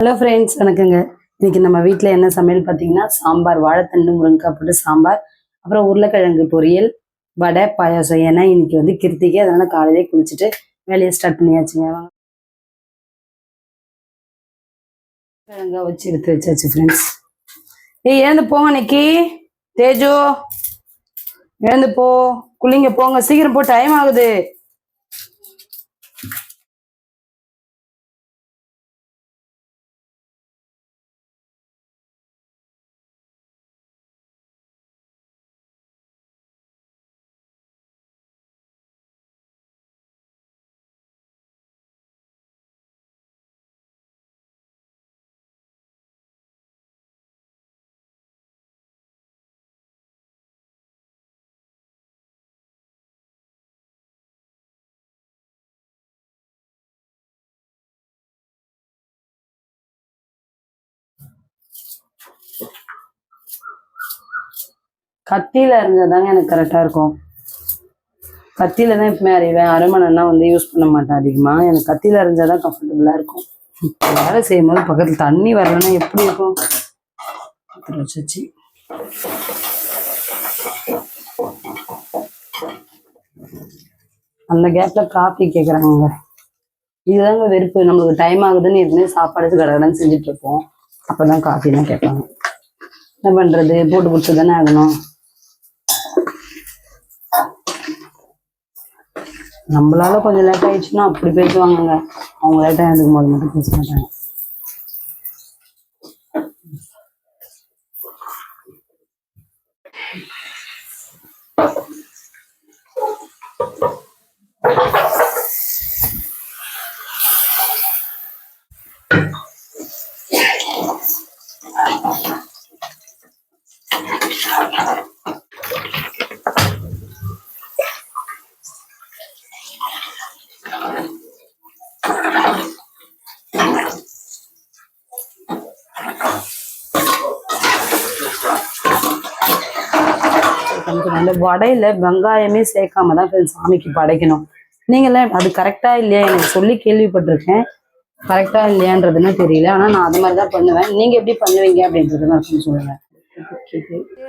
Hello friends வணக்கங்க. இன்னைக்கு நம்ம வீட்டில் என்ன சமையல் பார்த்தீங்கன்னா சாம்பார் வாழைத்தண்டு முருங்கைக்காய் போட்டு சாம்பார் அப்புறம் உருளைக்கிழங்கு பொரியல் வடை பாயாசம். ஏன்னா இன்னைக்கு வந்து கிருத்திகை அதனால காலையிலே குளிச்சுட்டு வேலையை ஸ்டார்ட் பண்ணியாச்சுங்க. வாங்க. கிழங்கா வச்சு எடுத்து வச்சாச்சு ஃப்ரெண்ட்ஸ் ஏய் எழுந்து போங்க நிக்கி தேஜோ எழுந்து போ. குளிங்க போங்க. சீக்கிரம் போ டைம் ஆகுது. கத்தியில் இருந்தாதாங்க எனக்கு கரெக்டாக இருக்கும். கத்தியில் தான் எப்பவுமே அறிவேன் அரைமணம்னா வந்து யூஸ் பண்ண மாட்டேன் அதிகமாக எனக்கு கத்தியில் அறிஞ்சால் தான் கம்ஃபர்டபுளாக இருக்கும். வேலை செய்யும் போது பக்கத்தில் தண்ணி வரலன்னா எப்படி இருக்கும்? வச்சு அந்த கேப்பில் காஃபி கேட்குறாங்க இதுதாங்க வெறுப்பு. நம்மளுக்கு டைம் ஆகுதுன்னு எதுவுமே சாப்பாடு கடகடன்னு செஞ்சுட்டு இருப்போம். அப்பதான் காஃபி தான் கேட்பாங்க. என்ன பண்ணுறது போட்டு பிடிச்சி தானே ஆகணும். நம்மளால கொஞ்சம் லேட் ஆயிடுச்சுன்னா அப்படி பேசுவாங்கங்க. அவங்க லேட் ஆகிடும் போது மட்டும் பேச மாட்டாங்க. சமைக்கணும் நல்ல வடையில வெங்காயமே சேர்க்காம தான் சாமிக்கு படைக்கணும். நீங்களாம் அது கரெக்டா இல்லையா? எனக்கு சொல்லி கேள்விப்பட்டிருக்கேன். கரெக்டா இல்லையான்றதுன்னு தெரியல. ஆனா நான் அது மாதிரி தான் பண்ணுவேன். நீங்க எப்படி பண்ணுவீங்க அப்படின்றது நான் சொல்லுவேன்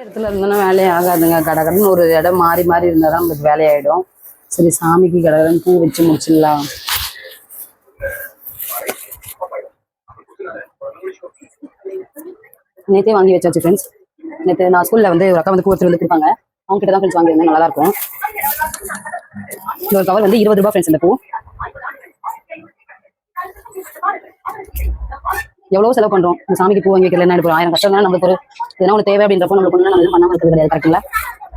இடத்துல இருந்தோன்னா வேலையே ஆகாதுங்க. கடகடன்னு ஒரு இடம் மாறி மாறி இருந்தால் தான் நம்மளுக்கு வேலையாயிடும். சரி சாமிக்கு கடகடன் பூ வச்சு முடிச்சிடலாம். நேற்றே வாங்கி வச்சாச்சு ஃப்ரெண்ட்ஸ் நேற்று நான் ஸ்கூல்ல வந்து ஒரு அக்கா வந்து கூத்து வந்து கொடுப்பாங்க. அவங்க கிட்ட தான் ஃப்ரெண்ட்ஸ் வாங்கியிருந்தேன் நல்லா தான் இருக்கும். இந்த ஒரு கவர் வந்து இருபது ரூபாய் ஃப்ரெண்ட்ஸ் இந்த பூ. எவ்வளவு செலவு பண்றோம். இந்த சாமிக்கு பூ வாங்கி வைக்கல என்ன எடுப்போம் ஆயிரம் கஷ்டம் நம்மளுக்கு ஒரு இதெல்லாம் ஒரு தேவை அப்படின்றப்போ நம்மளுக்கு ஒன்று நம்ம எதுவும் பண்ணாம இருக்கிறது கிடையாது. கரெக்டுங்களா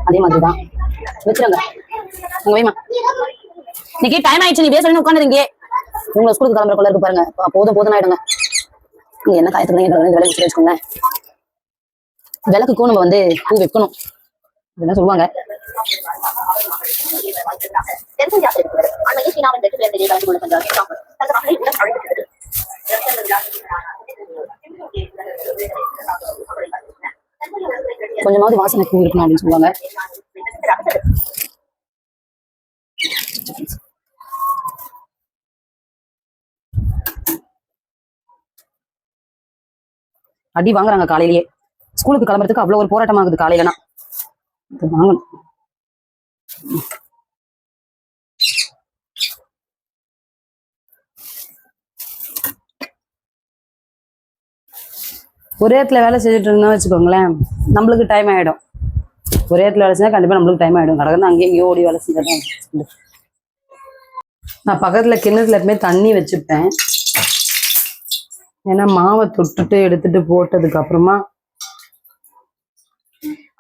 அதே மாதிரி தான் வச்சிருங்க. உங்க வேமா. இன்னைக்கு டைம் ஆயிடுச்சு. நீ பேசணும் உட்காந்துருங்க இவங்க ஸ்கூலுக்கு கிளம்புற கிளம்புறக்குள்ள இருக்கு பாருங்க. போதும் போதும் ஆயிடுங்க. நீங்க என்ன காயத்துக்கு விலை வேலை வச்சு வச்சுக்கோங்க விளக்குக்கும் நம்ம வந்து பூ வைக்கணும். என்ன சொல்லுவாங்க. கொஞ்சமாவது வாசனை பூ இருக்கணும் அப்படின்னு சொல்லுவாங்க. அடி வாங்குறாங்க காலையிலேயே. ஸ்கூலுக்கு கிளம்புறதுக்கு அவ்வளவு ஒரு போராட்டம் ஆகுது காலையிலனா. இது வாங்கணும் ஒரே இடத்துல வேலை செஞ்சுட்டு இருந்தா வச்சுக்கோங்களேன் நம்மளுக்கு டைம் ஆகிடும் ஒரே இடத்துல வேலை செஞ்சால் கண்டிப்பாக நம்மளுக்கு டைம் ஆகிடும் கடந்து அங்கேயும் இங்கேயும் ஓடி வேலை செஞ்சாதான் நான் பக்கத்துல கிணத்துல எப்பவுமே தண்ணி வச்சுப்பேன். ஏன்னா மாவை தொட்டுட்டு எடுத்துட்டு போட்டதுக்கு அப்புறமா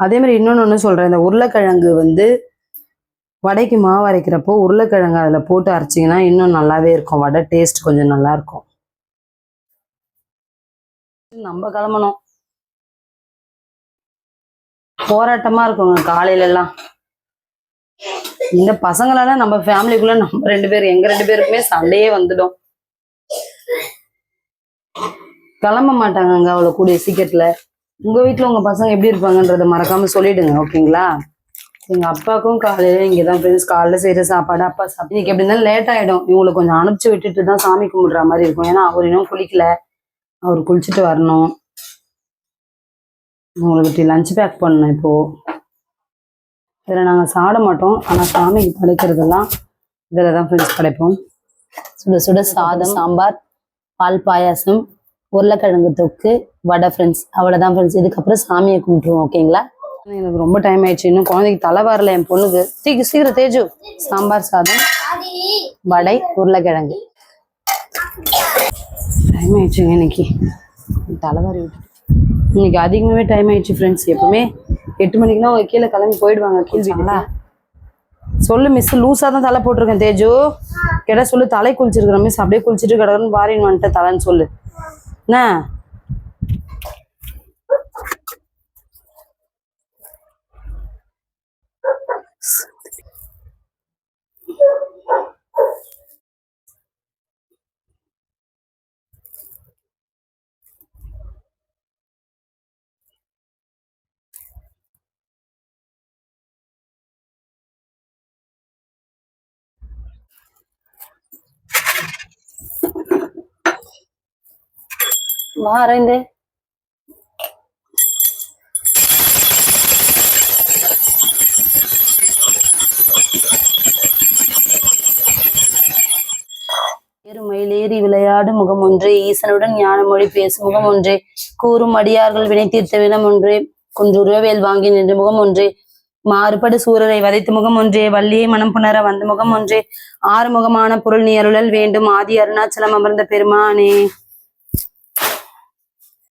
அதே மாதிரி இன்னொன்னு ஒன்று சொல்றேன். இந்த உருளைக்கிழங்கு வந்து வடைக்கு மாவு அரைக்கிறப்போ உருளைக்கிழங்கு அதில் போட்டு அரைச்சிங்கன்னா இன்னும் நல்லாவே இருக்கும். வடை டேஸ்ட் கொஞ்சம் நல்லா இருக்கும். நம்ம கிளம்பணும். போராட்டமா இருக்குங்க காலையில எல்லாம் இந்த பசங்களால நம்ம ஃபேமிலிக்குள்ள நம்ம ரெண்டு பேரும் எங்க ரெண்டு பேருக்குமே சண்டையே வந்துடும். கிளம்ப மாட்டாங்க அவ்வளவு கூடிய சீக்கிரத்துல. உங்க வீட்டில் உங்க பசங்க எப்படி இருப்பாங்கன்றத மறக்காம சொல்லிடுங்க ஓகேங்களா? எங்க அப்பாவுக்கும் காலையில இங்கதான் ஃப்ரெண்ட்ஸ் காலைல செய்யற சாப்பாடு அப்பா சாப்பிட்டு இன்னைக்கு எப்படி இருந்தாலும் லேட் ஆயிடும். இவங்களை கொஞ்சம் அனுப்பிச்சு விட்டுட்டு தான் சாமி கும்பிடுற மாதிரி இருக்கும். ஏன்னா அவர் இன்னும் குளிக்கல. அவர் குளிச்சுட்டு வரணும். உங்களுக்கு லஞ்ச் பேக் பண்ணணும் இப்போ. இதில் நாங்கள் சாப்பிட மாட்டோம். ஆனால் சாமிக்கு படைக்கிறதெல்லாம் இதில் தான் ஃப்ரெண்ட்ஸ் படைப்போம். சுட சுட சாதம் சாம்பார் பால் பாயாசம் உருளைக்கிழங்கு தொக்கு வடை ஃப்ரெண்ட்ஸ் அவ்வளோதான் ஃப்ரெண்ட்ஸ் இதுக்கப்புறம் சாமியை கும்பிட்டுருவோம் ஓகேங்களா எனக்கு ரொம்ப டைம் ஆயிடுச்சு. இன்னும் குழந்தைக்கு தலை வரல என் பொண்ணுக்கு. சீக்கிரம் சீக்கிரம் தேஜு. சாம்பார் சாதம் வடை உருளைக்கிழங்கு. டைம் ஆயிடுச்சுங்க இன்னைக்கு. தலைவாரி விட்டு இன்னைக்கு அதிகமாகவே டைம் ஆயிடுச்சு ஃப்ரெண்ட்ஸ் எப்பவுமே எட்டு மணிக்குலாம் அவங்க கீழே கிளம்பி போயிடுவாங்க வீட்டுல சொல்லு மிஸ் லூஸாக தான் தலை போட்டிருக்கேன் தேஜு. கேட்டா சொல்லு தலை குளிச்சிருக்கிறேன் மிஸ் அப்படியே குளிச்சுட்டு கிடக்குன்னு வாரின்னு வந்துட்டு தலைன்னு சொல்லு. என்ன? वहाँ அரவிந்து ஏறுமயிலேறி விளையாடு முகம் ஒன்றே. ஈசனுடன் ஞானமொழி பேசும் முகம் ஒன்றே. கூறும் அடியார்கள் வினை தீர்த்த வினம் ஒன்றே. குன்றுருவேல் வாங்கி நின்ற முகம் ஒன்றே. மாறுபடு சூரரை வதைத்து முகம் ஒன்றே. வள்ளியை மனம் புணர வந்த முகம் ஒன்றே. ஆறுமுகமான பொருள் நீ அருளல் வேண்டும். ஆதி அருணாச்சலம் அமர்ந்த பெருமானே.